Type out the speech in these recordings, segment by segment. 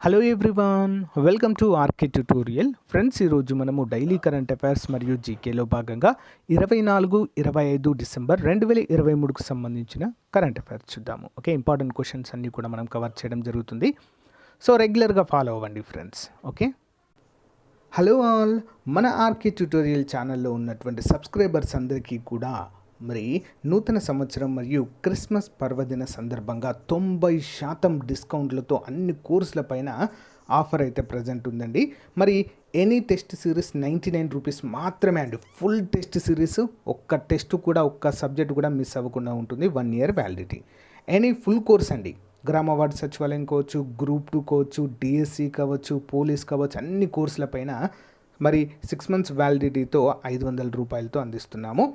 Hello everyone welcome to RK tutorial friends ఈరోజు మనము daily current affairs మరియు జీకేలో భాగంగా ఇరవై నాలుగు ఇరవై ఐదు డిసెంబర్ రెండు వేల ఇరవై మూడుకు సంబంధించిన కరెంట్ అఫైర్స్ చూద్దాము. ఓకే ఇంపార్టెంట్ క్వశ్చన్స్ అన్నీ కూడా మనం కవర్ చేయడం జరుగుతుంది. సో రెగ్యులర్గా ఫాలో అవ్వండి ఫ్రెండ్స్ ఓకే హలో ఆల్ మన ఆర్కే ట్యూటోరియల్ ఛానల్లో ఉన్నటువంటి సబ్స్క్రైబర్స్ అందరికీ కూడా మరి నూతన సంవత్సరం మరియు క్రిస్మస్ పర్వదిన సందర్భంగా తొంభై శాతం డిస్కౌంట్లతో అన్ని కోర్సుల పైన ఆఫర్ అయితే ప్రజెంట్ ఉందండి. మరి any test series ninety nine rupees మాత్రమే అండి. ఫుల్ టెస్ట్ సిరీస్ ఒక్క టెస్ట్ కూడా ఒక్క సబ్జెక్ట్ కూడా మిస్ అవ్వకుండా ఉంటుంది. One year validity any full course అండి. గ్రామ వార్డు సచివాలయం కావచ్చు గ్రూప్ టూ కావచ్చు డిఎస్సి కావచ్చు పోలీస్ కావచ్చు అన్ని కోర్సుల పైన మరి సిక్స్ మంత్స్ వ్యాలిడిటీతో ఐదు వందల రూపాయలతో అందిస్తున్నాము.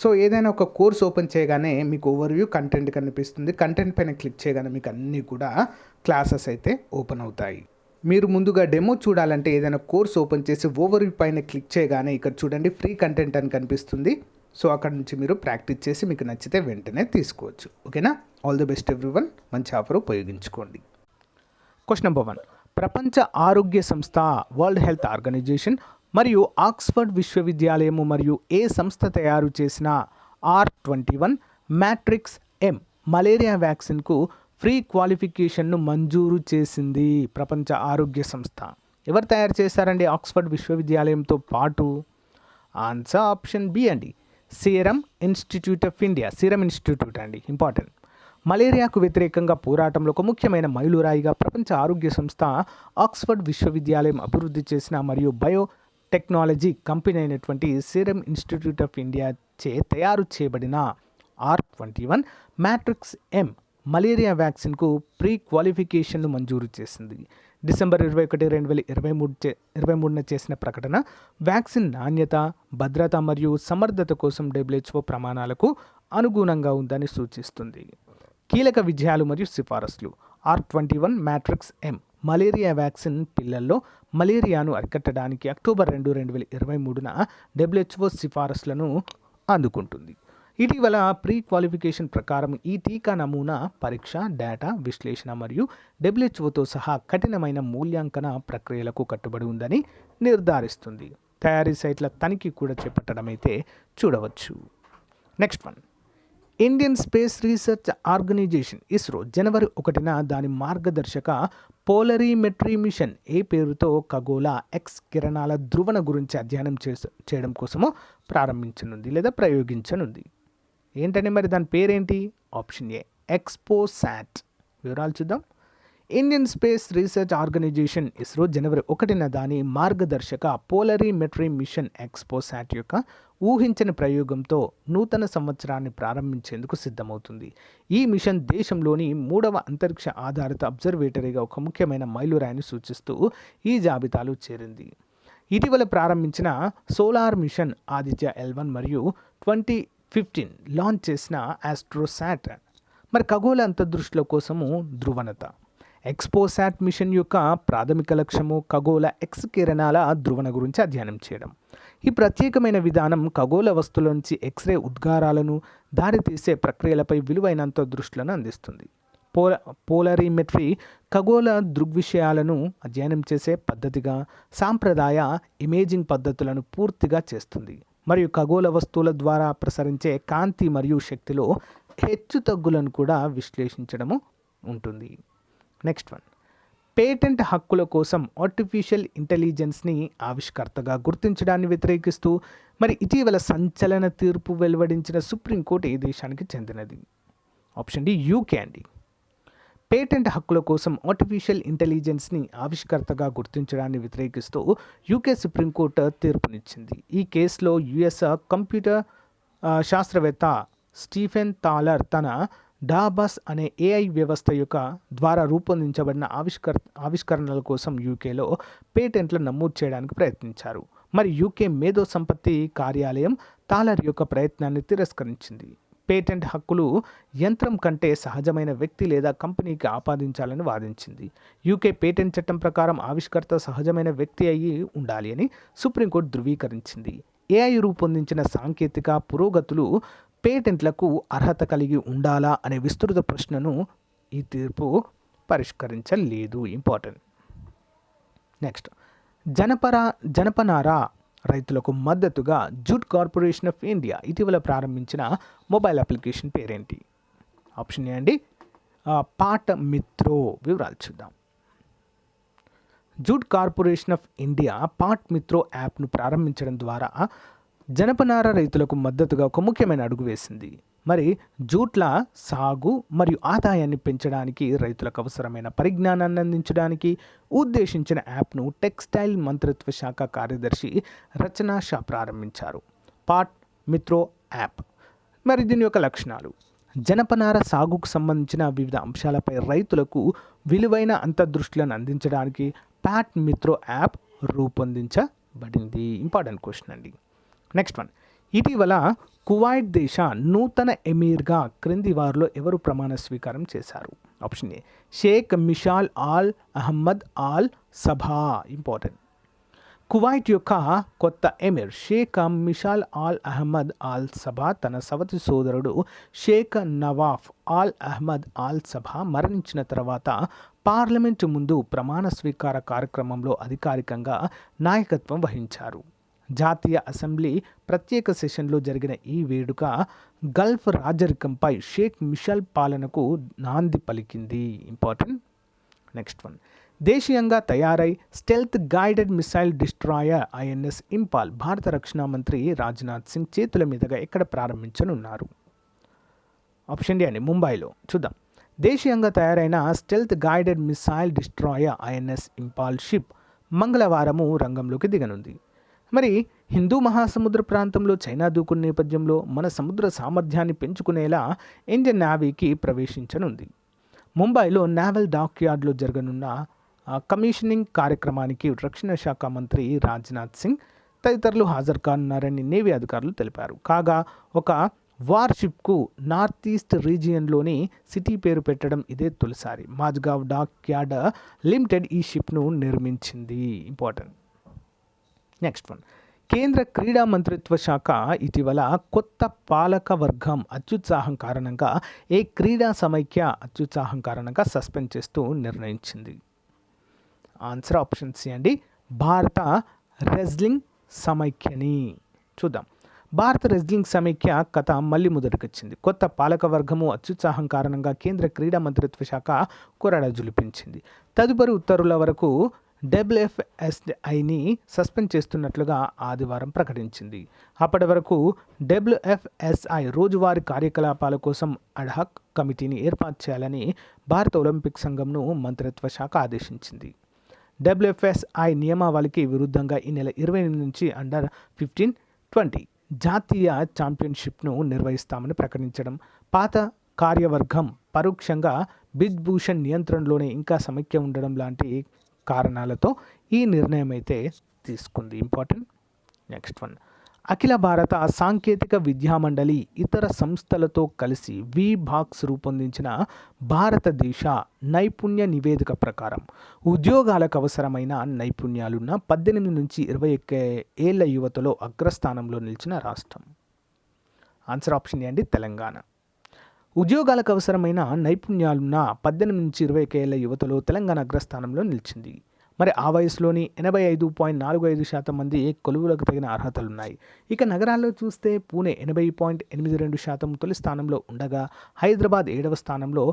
సో ఏదైనా ఒక కోర్స్ ఓపెన్ చేయగానే మీకు ఓవర్వ్యూ కంటెంట్ కనిపిస్తుంది. కంటెంట్ పైన క్లిక్ చేయగానే మీకు అన్నీ కూడా క్లాసెస్ అయితే ఓపెన్ అవుతాయి. మీరు ముందుగా డెమో చూడాలంటే ఏదైనా కోర్స్ ఓపెన్ చేసి ఓవర్వ్యూ పైన క్లిక్ చేయగానే ఇక్కడ చూడండి ఫ్రీ కంటెంట్ అని కనిపిస్తుంది. సో అక్కడ నుంచి మీరు ప్రాక్టీస్ చేసి మీకు నచ్చితే వెంటనే తీసుకోవచ్చు. ఓకేనా all the best everyone మంచి ఆఫర్ ఉపయోగించుకోండి. క్వశ్చన్ నెంబర్ వన్ ప్రపంచ ఆరోగ్య సంస్థ వరల్డ్ హెల్త్ ఆర్గనైజేషన్ మరియు ఆక్స్ఫర్డ్ విశ్వవిద్యాలయము మరియు ఏ సంస్థ తయారు చేసిన R twenty one matrix M malaria వ్యాక్సిన్కు free క్వాలిఫికేషన్ను మంజూరు చేసింది ప్రపంచ ఆరోగ్య సంస్థ. ఎవరు తయారు చేశారండి ఆక్స్ఫర్డ్ విశ్వవిద్యాలయంతో పాటు? ఆన్సర్ ఆప్షన్ బి అండి. Serum institute of India. Serum institute అండి. ఇంపార్టెంట్. మలేరియాకు వ్యతిరేకంగా పోరాటంలో ఒక ముఖ్యమైన మైలురాయిగా ప్రపంచ ఆరోగ్య సంస్థ ఆక్స్ఫర్డ్ విశ్వవిద్యాలయం అభివృద్ధి చేసిన మరియు బయో టెక్నాలజీ కంపెనీ అయినటువంటి సీరం ఇన్స్టిట్యూట్ ఆఫ్ ఇండియా చే తయారు చేయబడిన R twenty one matrix M malaria వ్యాక్సిన్కు pre క్వాలిఫికేషన్ను మంజూరు చేసింది. డిసెంబర్ ఇరవై ఒకటి రెండు వేల ఇరవై మూడు చే ఇరవై మూడున చేసిన ప్రకటన వ్యాక్సిన్ నాణ్యత భద్రత మరియు సమర్థత కోసం డబ్ల్యూహెచ్ఓ ప్రమాణాలకు అనుగుణంగా ఉందని సూచిస్తుంది. కీలక విజయాలు మరియు సిఫారసులు. R twenty one matrix M malaria vaccine పిల్లల్లో మలేరియాను అరికట్టడానికి అక్టోబర్ రెండు రెండు వేల ఇరవై మూడున డబ్ల్యూహెచ్ఓ సిఫారసులను అందుకుంటుంది. ఇటీవల ప్రీ క్వాలిఫికేషన్ ప్రకారం ఈ టీకా నమూనా పరీక్ష డేటా విశ్లేషణ మరియు డబ్ల్యూహెచ్ఓతో సహా కఠినమైన మూల్యాంకన ప్రక్రియలకు కట్టుబడి ఉందని నిర్ధారిస్తుంది. తయారీ సైట్ల తనిఖీ కూడా చేపట్టడం అయితే చూడవచ్చు. Next one. Indian space research organization ISRO జనవరి ఒకటిన దాని మార్గదర్శక పోలరీమెట్రీ మిషన్ ఏ పేరుతో ఖగోళ ఎక్స్ కిరణాల ధ్రువణ గురించి అధ్యయనం చేస చేయడం కోసము ప్రారంభించనుంది లేదా ప్రయోగించనుంది. ఏంటంటే మరి దాని పేరేంటి? ఆప్షన్ ఏ ఎక్స్పోసాట్ వివరాలు చూద్దాం. Indian space research organization ISRO జనవరి ఒకటిన దాని మార్గదర్శక పోలరీమెట్రీ మిషన్ ఎక్స్పోసాట్ యొక్క ఊహించని ప్రయోగంతో నూతన సంవత్సరాన్ని ప్రారంభించేందుకు సిద్ధమవుతుంది. ఈ మిషన్ దేశంలోని మూడవ అంతరిక్ష ఆధారిత అబ్జర్వేటరీగా ఒక ముఖ్యమైన మైలురాయిని సూచిస్తూ ఈ జాబితాలో చేరింది. ఇటీవల ప్రారంభించిన solar mission Aditya L one మరియు ట్వంటీ ఫిఫ్టీన్ లాంచ్ చేసిన ఆస్ట్రోసాట్ మరి ఖగోళ అంతర్దృష్టిల కోసము ధ్రువణత. ఎక్స్పోసాట్ మిషన్ యొక్క ప్రాథమిక లక్ష్యము ఖగోళ ఎక్స్ కిరణాల ధ్రువణ గురించి అధ్యయనం చేయడం. ఈ ప్రత్యేకమైన విధానం ఖగోళ వస్తువుల నుంచి ఎక్స్రే ఉద్గారాలను దారితీసే ప్రక్రియలపై విలువైనంత దృష్టిలను అందిస్తుంది. పోల పోలరీమెట్రీ ఖగోళ దృగ్విషయాలను అధ్యయనం చేసే పద్ధతిగా సాంప్రదాయ ఇమేజింగ్ పద్ధతులను పూర్తిగా చేస్తుంది. మరియు ఖగోళ వస్తువుల ద్వారా ప్రసరించే కాంతి మరియు శక్తిలో హెచ్చు తగ్గులను కూడా విశ్లేషించడము ఉంటుంది. నెక్స్ట్ వన్ పేటెంట్ హక్కుల కోసం ఆర్టిఫిషియల్ ఇంటెలిజెన్స్ని ఆవిష్కర్తగా గుర్తించడాన్ని వ్యతిరేకిస్తూ మరి ఇటీవల సంచలన తీర్పు వెలువడించిన సుప్రీంకోర్టు ఏ దేశానికి చెందినది? ఆప్షన్ డి యూకే అండి పేటెంట్ హక్కుల కోసం ఆర్టిఫిషియల్ ఇంటెలిజెన్స్ని ఆవిష్కర్తగా గుర్తించడాన్ని వ్యతిరేకిస్తూ యూకే సుప్రీంకోర్టు తీర్పునిచ్చింది. ఈ కేసులో యుఎస్ కంప్యూటర్ శాస్త్రవేత్త స్టీఫెన్ తాలర్ తన డాబస్ అనే ఏఐ వ్యవస్థ యొక్క ద్వారా రూపొందించబడిన ఆవిష్కర ఆవిష్కరణల కోసం యూకేలో పేటెంట్లు నమోదు చేయడానికి ప్రయత్నించారు. మరి యూకే మేధో సంపత్తి కార్యాలయం తాలర్ యొక్క ప్రయత్నాన్ని తిరస్కరించింది. పేటెంట్ హక్కులు యంత్రం కంటే సహజమైన వ్యక్తి లేదా కంపెనీకి ఆపాదించాలని వాదించింది. యూకే పేటెంట్ చట్టం ప్రకారం ఆవిష్కర్త సహజమైన వ్యక్తి అయి ఉండాలి అని సుప్రీంకోర్టు ధృవీకరించింది. ఏఐ రూపొందించిన సాంకేతిక పురోగతులు పేటెంట్లకు అర్హత కలిగి ఉండాలా అనే విస్తృత ప్రశ్నను ఈ తీర్పు పరిష్కరించలేదు. ఇంపార్టెంట్. నెక్స్ట్. జనపర జనపనార రైతులకు మద్దతుగా జూట్ కార్పొరేషన్ ఆఫ్ ఇండియా ఇటీవల ప్రారంభించిన మొబైల్ అప్లికేషన్ పేరేంటి? ఆప్షన్ ఏ అండి. పాట మిత్రో వివరాలు చూద్దాం. Jute corporation of India Pat Mitro యాప్ను ప్రారంభించడం ద్వారా జనపనార రైతులకు మద్దతుగా ఒక ముఖ్యమైన అడుగు వేసింది. మరి జూట్ల సాగు మరియు ఆదాయాన్ని పెంచడానికి రైతులకు అవసరమైన పరిజ్ఞానాన్ని అందించడానికి ఉద్దేశించిన యాప్ను టెక్స్టైల్ మంత్రిత్వ శాఖ కార్యదర్శి రచనా షా ప్రారంభించారు. పాట్ మిత్రో యాప్. మరి దీని యొక్క లక్షణాలు. జనపనార సాగుకు సంబంధించిన వివిధ అంశాలపై రైతులకు విలువైన అంతర్దృష్టులను అందించడానికి ప్యాట్ మిత్రో యాప్ రూపొందించబడింది. ఇంపార్టెంట్ క్వశ్చన్ అండి. నెక్స్ట్ వన్ ఇటీవల కువైట్ దేశ నూతన ఎమీర్గా క్రింది వారిలో ఎవరు ప్రమాణ స్వీకారం చేశారు? Option A Sheikh Mishal al Ahmad al Sabah. Important Kuwait యొక్క కొత్త emir Sheikh Mishal al Ahmad al Sabah తన సవతి సోదరుడు Sheikh Nawaf al Ahmad al Sabah మరణించిన తర్వాత పార్లమెంటు ముందు ప్రమాణ స్వీకార కార్యక్రమంలో అధికారికంగా నాయకత్వం వహించారు. జాతీయ అసెంబ్లీ ప్రత్యేక సెషన్లో జరిగిన ఈ వేడుక గల్ఫ్ రాజరికంపై షేక్ మిషల్ పాలనకు నాంది పలికింది. ఇంపార్టెంట్. Next one. దేశీయంగా తయారై stealth guided missile destroyer INS Imphal భారత రక్షణ మంత్రి రాజ్నాథ్ సింగ్ చేతుల మీదుగా ఎక్కడ ప్రారంభించనున్నారు? ఆప్షన్ డి అండి ముంబైలో. చూద్దాం. దేశీయంగా తయారైన stealth guided missile destroyer INS Imphal ship మంగళవారము రంగంలోకి దిగనుంది. మరి హిందూ మహాసముద్ర ప్రాంతంలో చైనా దూకుడు నేపథ్యంలో మన సముద్ర సామర్థ్యాన్ని పెంచుకునేలా ఇండియన్ నావీకి ప్రవేశించనుంది. ముంబైలో నావల్ డాక్ యార్డ్లో జరగనున్న కమిషనింగ్ కార్యక్రమానికి రక్షణ శాఖ మంత్రి రాజ్నాథ్ సింగ్ తదితరులు హాజరు కానున్నారని నేవీ అధికారులు తెలిపారు. కాగా ఒక వార్షిప్కు నార్త్ ఈస్ట్ రీజియన్లోని సిటీ పేరు పెట్టడం ఇదే తొలిసారి. మాజ్గావ్ డాక్ యార్డ్ లిమిటెడ్ ఈ షిప్ను నిర్మించింది. ఇంపార్టెంట్. నెక్స్ట్ వన్ కేంద్ర క్రీడా మంత్రిత్వ శాఖ ఇటీవల కొత్త పాలక వర్గం అత్యుత్సాహం కారణంగా ఏ క్రీడా సమైక్య అత్యుత్సాహం కారణంగా సస్పెండ్ చేస్తూ నిర్ణయించింది. ఆన్సర్ ఆప్షన్ సి అండి. భారత రెజ్లింగ్ సమైక్యని. చూద్దాం. భారత రెజ్లింగ్ సమైక్య కథ మళ్ళీ మొదటికొచ్చింది. కొత్త పాలక వర్గము అత్యుత్సాహం కారణంగా కేంద్ర క్రీడా మంత్రిత్వ శాఖ కొరడ జులిపించింది. తదుపరి ఉత్తర్వుల వరకు డబ్ల్యూఎఫ్ఎస్ఐని సస్పెండ్ చేస్తున్నట్లుగా ఆదివారం ప్రకటించింది. అప్పటి వరకు డబ్ల్యూఎఫ్ఎస్ఐ రోజువారీ కార్యకలాపాల కోసం అడ్హాక్ కమిటీని ఏర్పాటు చేయాలని భారత ఒలింపిక్ సంఘంను మంత్రిత్వ శాఖ ఆదేశించింది. డబ్ల్యూఎఫ్ఎస్ఐ నియమావళికి విరుద్ధంగా ఈ నెల ఇరవై ఎనిమిది నుంచి అండర్ ఫిఫ్టీన్ ట్వంటీ జాతీయ ఛాంపియన్షిప్ను నిర్వహిస్తామని ప్రకటించడం. పాత కార్యవర్గం పరోక్షంగా బిజ్ భూషణ్ నియంత్రణలోనే ఇంకా సమైక్య ఉండడం లాంటి కారణాలతో ఈ నిర్ణయం అయితే తీసుకుంది. ఇంపార్టెంట్. Next one. అఖిల భారత సాంకేతిక విద్యామండలి ఇతర సంస్థలతో కలిసి వి బాక్స్ రూపొందించిన భారతదేశ నైపుణ్య నివేదిక ప్రకారం ఉద్యోగాలకు అవసరమైన నైపుణ్యాలున్న పద్దెనిమిది నుంచి ఇరవై ఒక్క ఏళ్ళ యువతలో అగ్రస్థానంలో నిలిచిన రాష్ట్రం. ఆన్సర్ ఆప్షన్ ఏ అండి తెలంగాణ. ఉద్యోగాలకు అవసరమైన నైపుణ్యాలున్న పద్దెనిమిది నుంచి ఇరవై ఏళ్ళ యువతలో తెలంగాణ అగ్రస్థానంలో నిలిచింది. మరి ఆ వయసులోని ఎనభై ఐదు పాయింట్ నాలుగు ఐదు శాతం మంది కొలువులకు తగిన అర్హతలున్నాయి? ఇక నగరాల్లో చూస్తే పూణే ఎనభై పాయింట్ ఎనిమిది రెండు శాతం తొలి స్థానంలో ఉండగా హైదరాబాద్ ఏడవ స్థానంలో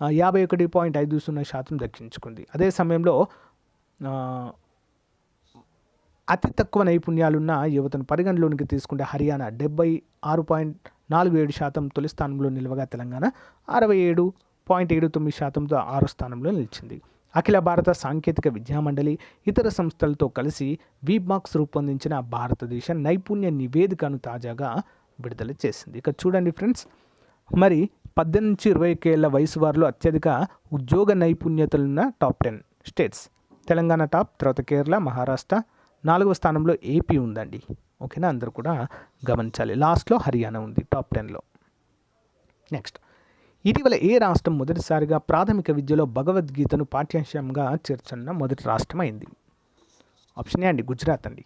యాభై ఒకటి పాయింట్ ఐదు సున్నా శాతం దక్కించుకుంది. అదే సమయంలో అతి తక్కువ నైపుణ్యాలున్న యువతను పరిగణలోనికి తీసుకుంటే హర్యానా డెబ్బై ఆరు పాయింట్ నాలుగు ఏడు శాతం తొలి స్థానంలో నిలవగా తెలంగాణ అరవై ఏడు పాయింట్ ఏడు తొమ్మిది శాతంతో ఆరు స్థానంలో నిలిచింది. అఖిల భారత సాంకేతిక విద్యామండలి ఇతర సంస్థలతో కలిసి వీమార్క్స్ రూపొందించిన భారతదేశ నైపుణ్య నివేదికను తాజాగా విడుదల చేసింది. ఇక చూడండి ఫ్రెండ్స్ మరి పద్దెనిమిది నుంచి ఇరవై ఏళ్ళ వయసు వారిలో అత్యధిక ఉద్యోగ నైపుణ్యతలున్న top ten states. Telangana top తర్వాత కేరళ మహారాష్ట్ర. నాలుగవ స్థానంలో ఏపీ ఉందండి. ఓకేనా? అందరూ కూడా గమనించాలి. లాస్ట్లో హర్యానా ఉంది టాప్ టెన్లో నెక్స్ట్ ఇటీవల ఏ రాష్ట్రం మొదటిసారిగా ప్రాథమిక విద్యలో భగవద్గీతను పాఠ్యాంశంగా చేర్చున్న మొదటి రాష్ట్రం అయింది? ఆప్షన్ ఏ అండి గుజరాత్ అండి.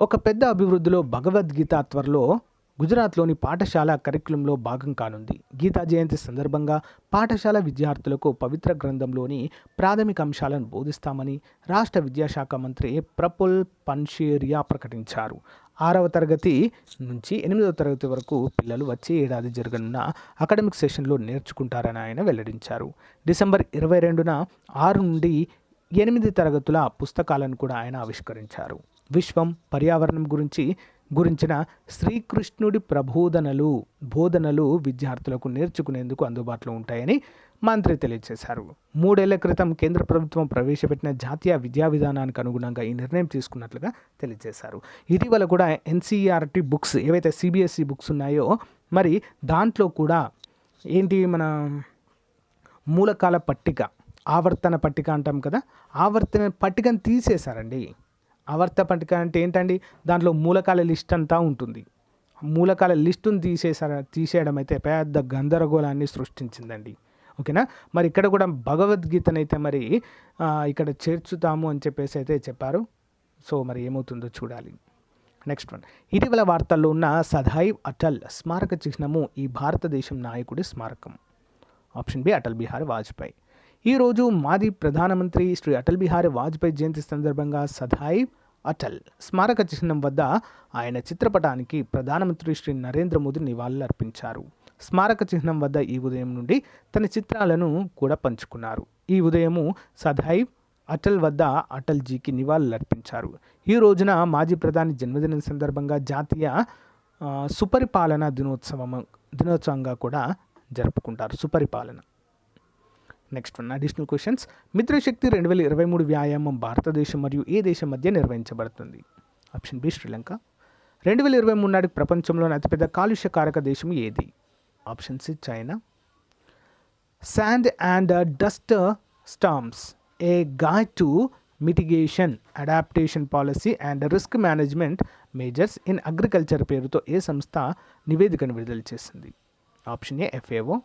ఒక పెద్ద అభివృద్ధిలో భగవద్గీత త్వరలో గుజరాత్లోని పాఠశాల కరికులంలో భాగం కానుంది. గీతా జయంతి సందర్భంగా పాఠశాల విద్యార్థులకు పవిత్ర గ్రంథంలోని ప్రాథమిక అంశాలను బోధిస్తామని రాష్ట్ర విద్యాశాఖ మంత్రి ప్రపుల్ పన్షేరియా ప్రకటించారు. ఆరవ తరగతి నుంచి ఎనిమిదవ తరగతి వరకు పిల్లలు వచ్చే ఏడాది జరగనున్న అకాడమిక్ సెషన్లో నేర్చుకుంటారని ఆయన వెల్లడించారు. డిసెంబర్ ఇరవై రెండున ఆరు నుండి ఎనిమిది తరగతుల పుస్తకాలను కూడా ఆయన ఆవిష్కరించారు. విశ్వం పర్యావరణం గురించి గురించిన శ్రీకృష్ణుడి ప్రబోధనలు బోధనలు విద్యార్థులకు నేర్చుకునేందుకు అందుబాటులో ఉంటాయని మంత్రి తెలియజేశారు. మూడేళ్ళ క్రితం కేంద్ర ప్రభుత్వం ప్రవేశపెట్టిన జాతీయ విద్యా విధానానికి అనుగుణంగా ఈ నిర్ణయం తీసుకున్నట్లుగా తెలియజేశారు. ఇటీవల కూడా ఎన్సీఆర్టీ బుక్స్ ఏవైతే సిబిఎస్ఈ బుక్స్ ఉన్నాయో మరి దాంట్లో కూడా ఏంటి మన మూలకాల పట్టిక ఆవర్తన పట్టిక అంటాం కదా ఆవర్తన పట్టికను తీసేశారండి. అవర్త పట్టిక అంటే ఏంటండి? దాంట్లో మూలకాల లిస్ట్ అంతా ఉంటుంది. మూలకాల లిస్టును తీసేసార తీసేయడం అయితే పెద్ద గందరగోళాన్ని సృష్టించిందండి. ఓకేనా? మరి ఇక్కడ కూడా భగవద్గీతనైతే మరి ఇక్కడ చేర్చుతాము అని చెప్పేసి అయితే చెప్పారు. సో మరి ఏమవుతుందో చూడాలి. Next one. ఇటీవల వార్తల్లో ఉన్న సదైవ్ అటల్ స్మారక చిహ్నము ఈ భారతదేశం నాయకుడి స్మారకం. Option B Atal Bihari Vajpayee. ఈరోజు మాజీ ప్రధానమంత్రి శ్రీ అటల్ బిహారీ వాజ్పేయి జయంతి సందర్భంగా సదైవ్ అటల్ స్మారక చిహ్నం వద్ద ఆయన చిత్రపటానికి ప్రధానమంత్రి శ్రీ నరేంద్ర మోదీ నివాళులు అర్పించారు స్మారక చిహ్నం వద్ద ఈ ఉదయం నుండి తన చిత్రాలను కూడా పంచుకున్నారు. ఈ ఉదయము సదైవ్ అటల్ వద్ద అటల్జీకి నివాళులు అర్పించారు ఈ రోజున మాజీ ప్రధాని జన్మదినం సందర్భంగా జాతీయ సుపరిపాలన దినోత్సవం దినోత్సవంగా కూడా జరుపుకుంటారు. సుపరిపాలన. Next one additional questions Mitrashakti రెండు వేల ఇరవై మూడు వ్యాయామం భారతదేశం మరియు ఏ దేశం మధ్య నిర్వహించబడుతుంది? ఆప్షన్ బి శ్రీలంక రెండు వేల ఇరవై మూడు నాటికి ప్రపంచంలోని అతిపెద్ద కాలుష్యకారక దేశం ఏది? Option C China sand and dust storms a guide to mitigation adaptation policy and risk management measures in agriculture పేరుతో ఏ సంస్థ నివేదికను విడుదల చేసింది? ఆప్షన్ ఏ ఎఫ్ఏఓ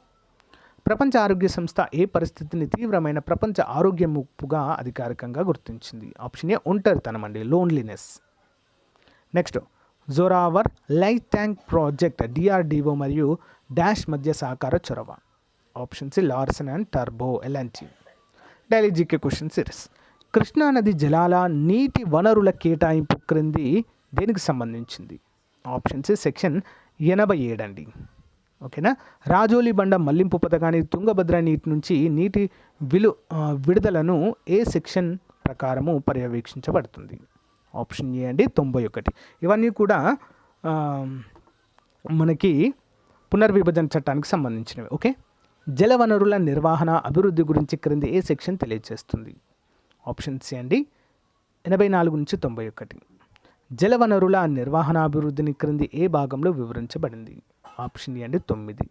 ప్రపంచ ఆరోగ్య సంస్థ ఏ పరిస్థితిని తీవ్రమైన ప్రపంచ ఆరోగ్య ముప్పుగా అధికారికంగా గుర్తించింది? ఆప్షన్ ఏ ఒంటరితనం అండి loneliness. Next Zorawar light tank project DRDO మరియు డాష్ మధ్య సహకార చొరవ. ఆప్షన్ సి లార్సన్ అండ్ టర్బో ఎలాంటి డైలీ జీకే క్వశ్చన్ సిరీస్. కృష్ణానది జలాల నీటి వనరుల కేటాయింపు క్రింది దేనికి సంబంధించింది? ఆప్షన్ సి సెక్షన్ ఎనభై ఏడండి ఓకేనా? రాజోలి బండ మళ్ళింపు పథకానికి తుంగభద్ర నీటి నుంచి నీటి విలు విడుదలను ఏ సెక్షన్ ప్రకారము పర్యవేక్షించబడుతుంది? ఆప్షన్ ఏ అండి తొంభై ఒకటి. ఇవన్నీ కూడా మనకి పునర్విభజన చట్టానికి సంబంధించినవి ఓకే? జలవనరుల నిర్వహణ అభివృద్ధి గురించి క్రింది ఏ సెక్షన్ తెలియజేస్తుంది ఆప్షన్ సి అండి ఎనభై నాలుగు నుంచి తొంభై ఒకటి. జలవనరుల నిర్వహణ అభివృద్ధిని క్రింది ఏ భాగంలో వివరించబడింది? ఆప్షన్ ఏ అండి తొమ్మిది.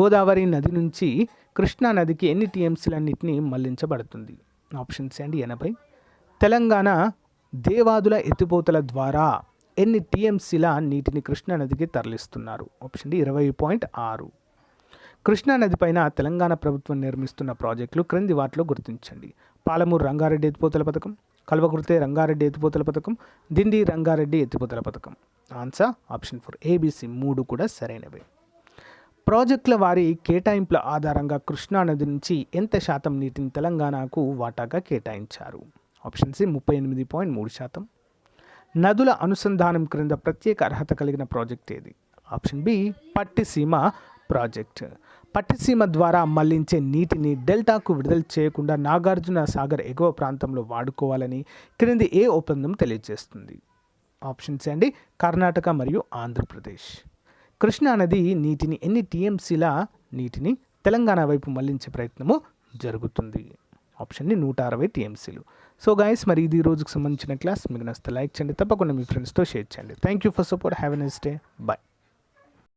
గోదావరి నది నుంచి కృష్ణా నదికి ఎన్ని టీఎంసీలన్నింటినీ మళ్ళించబడుతుంది? ఆప్షన్ సి అండి ఎనభై. తెలంగాణ దేవాదుల ఎత్తిపోతల ద్వారా ఎన్ని టీఎంసీల నీటిని కృష్ణా నదికి తరలిస్తున్నారు? ఆప్షన్ డి ఇరవై పాయింట్ ఆరు. కృష్ణా నది పైన తెలంగాణ ప్రభుత్వం నిర్మిస్తున్న ప్రాజెక్టులు క్రింది వాటిలో గుర్తించండి. పాలమూరు రంగారెడ్డి ఎత్తిపోతల పథకం కల్వకుర్తి రంగారెడ్డి ఎత్తిపోతల పథకం దిండి రంగారెడ్డి ఎత్తిపోతల పథకం. ఆన్సర్ ఆప్షన్ ఫోర్ ఏబిసి మూడు కూడా సరైనవే. ప్రాజెక్టుల వారి కేటాయింపుల ఆధారంగా కృష్ణా నది నుంచి ఎంత శాతం నీటిని తెలంగాణకు వాటాగా కేటాయించారు? ఆప్షన్ సి ముప్పై ఎనిమిది పాయింట్ మూడు శాతం. నదుల అనుసంధానం క్రింద ప్రత్యేక అర్హత కలిగిన ప్రాజెక్ట్ ఏది? Option B Pattiseema project. Pattiseema ద్వారా మళ్ళించే నీటిని డెల్టాకు విడుదల చేయకుండా నాగార్జున సాగర్ ఎగువ ప్రాంతంలో వాడుకోవాలని క్రింది ఏ ఒప్పందం తెలియజేస్తుంది? ఆప్షన్స్ అండి. కర్ణాటక మరియు ఆంధ్రప్రదేశ్. కృష్ణా నది నీటిని ఎన్ని టీఎంసీల నీటిని తెలంగాణ వైపు మళ్ళించే ప్రయత్నము జరుగుతుంది? ఆప్షన్ని నూట అరవై టీఎంసీలు. సో గాయస్ మరి ఇది రోజుకు సంబంధించిన క్లాస్. మీకు నచ్చితే లైక్ చేయండి. తప్పకుండా మీ ఫ్రెండ్స్తో షేర్ చేయండి. Thank you for support have a nice day bye